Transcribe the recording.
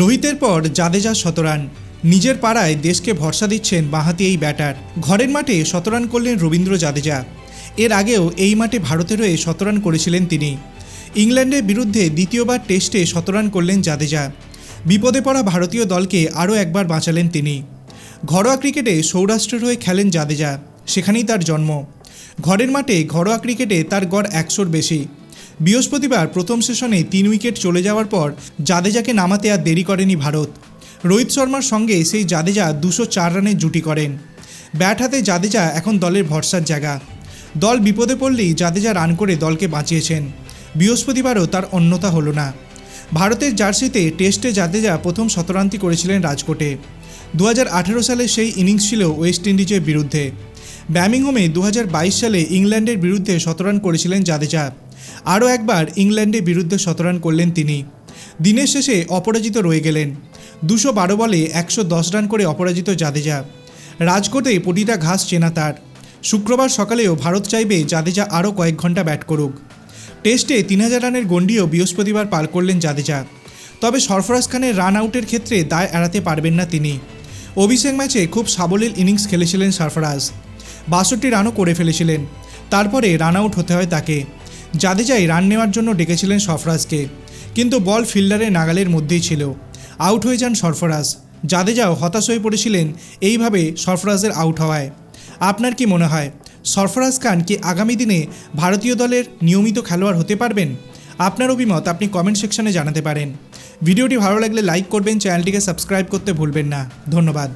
রোহিতের পর জাদেজা শতরান নিজের পাড়ায় দেশকে ভরসা দিচ্ছেন বাঁহাতি এই ব্যাটার। ঘরের মাঠে শতরান করলেন রবীন্দ্র জাদেজা। এর আগেও এই মাঠে ভারতের হয়ে শতরান করেছিলেন তিনি। ইংল্যান্ডের বিরুদ্ধে দ্বিতীয়বার টেস্টে শতরান করলেন জাদেজা। বিপদে পড়া ভারতীয় দলকে আরও একবার বাঁচালেন তিনি। ঘরোয়া ক্রিকেটে সৌরাষ্ট্রের হয়ে খেলেন জাদেজা। সেখানেই তার জন্ম। ঘরের মাঠে ঘরোয়া ক্রিকেটে তার গড় একশোর বেশি। বৃহস্পতিবার প্রথম সেশনে তিন উইকেট চলে যাওয়ার পর জাদেজাকে নামাতে আর দেরি করেনি ভারত। রোহিত শর্মার সঙ্গে সেই জাদেজা দুশো চার রানের জুটি করেন। ব্যাট হাতে জাদেজা এখন দলের ভরসার জায়গা। দল বিপদে পড়লেই জাদেজা রান করে দলকে বাঁচিয়েছেন। বৃহস্পতিবারও তার অন্যতা হলো না। ভারতের জার্সিতে টেস্টে জাদেজা প্রথম শতরান্তি করেছিলেন রাজকোটে। দু হাজার আঠেরো সালে সেই ইনিংস ছিল ওয়েস্ট ইন্ডিজের বিরুদ্ধে। ব্যামিংহমে দু সালে ইংল্যান্ডের বিরুদ্ধে শতরান করেছিলেন জাদেজা। আরও একবার ইংল্যান্ডের বিরুদ্ধে শতরান করলেন তিনি। দিনের শেষে অপরাজিত রয়ে গেলেন। দুশো বারো বলে একশো দশ রান করে অপরাজিত জাদেজা। রাজকোটে প্রতিটা ঘাস চেনা তার। শুক্রবার সকালেও ভারত চাইবে জাদেজা আরও কয়েক ঘণ্টা ব্যাট করুক। টেস্টে তিন হাজার রানের গণ্ডিও বৃহস্পতিবার পার করলেন জাদেজা। তবে সরফরাজ খানের রান আউটের ক্ষেত্রে দায় এড়াতে পারবেন না তিনি। অভিষেক ম্যাচে খুব সাবলীল ইনিংস খেলেছিলেন সরফরাজ। বাষট্টি রানও করে ফেলেছিলেন। তারপরে রান আউট হতে হয় তাকে। জাদেজাই রান নেওয়ার জন্য ডেকেছিলেন সরফরাজকে কিন্তু বল ফিল্ডারের নাগালের মধ্যেই ছিল। আউট হয়ে যান সরফরাজ। জাদেজাও হতাশ হয়ে পড়েছিলেন এইভাবে সরফরাজের আউট হওয়ায়। আপনার কি মনে হয়, সরফরাজ খান কি আগামী দিনে ভারতীয় দলের নিয়মিত খেলোয়াড় হতে পারবেন? আপনার অভিমত আপনি কমেন্ট সেকশনে জানাতে পারেন। ভিডিওটি ভালো লাগলে লাইক করবেন, চ্যানেলটিকে সাবস্ক্রাইব করতে ভুলবেন না। ধন্যবাদ।